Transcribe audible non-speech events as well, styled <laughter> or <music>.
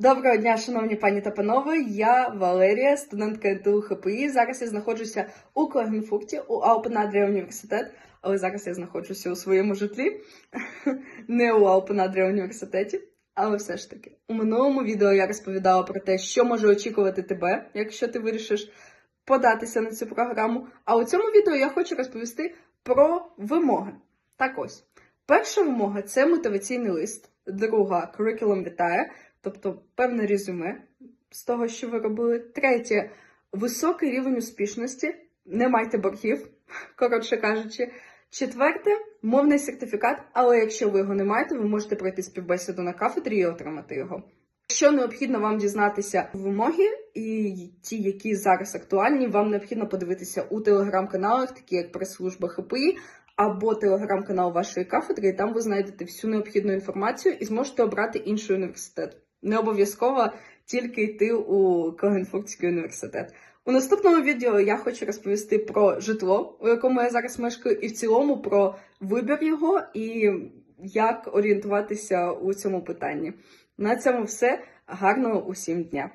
Доброго дня, шановні пані та панове. Я Валерія, студентка НТУ ХПІ. Зараз я знаходжуся у Клагенфурті, у Алпенадрія університет, але зараз я знаходжуся у своєму житлі, <laughs> не у Алпенадрія університеті. Але все ж таки, у минулому відео я розповідала про те, що може очікувати тебе, якщо ти вирішиш податися на цю програму. А у цьому відео я хочу розповісти про вимоги. Так ось, перша вимога це мотиваційний лист, друга curriculum vitae, тобто певне резюме з того, що ви робили. Третє високий рівень успішності. Не майте боргів, <laughs> коротше кажучи. Четверте мовний сертифікат, але якщо ви його не маєте, ви можете пройти співбесіду на кафедрі і отримати його. Якщо необхідно вам дізнатися вимоги і ті, які зараз актуальні, вам необхідно подивитися у телеграм-каналах, такі як прес-служба ХПІ або телеграм-канал вашої кафедри, і там ви знайдете всю необхідну інформацію і зможете обрати інший університет. Не обов'язково тільки йти у Клагенфуртський університет. У наступному відео я хочу розповісти про житло, у якому я зараз мешкаю, і в цілому про вибір його і як орієнтуватися у цьому питанні. На цьому все. Гарного усім дня!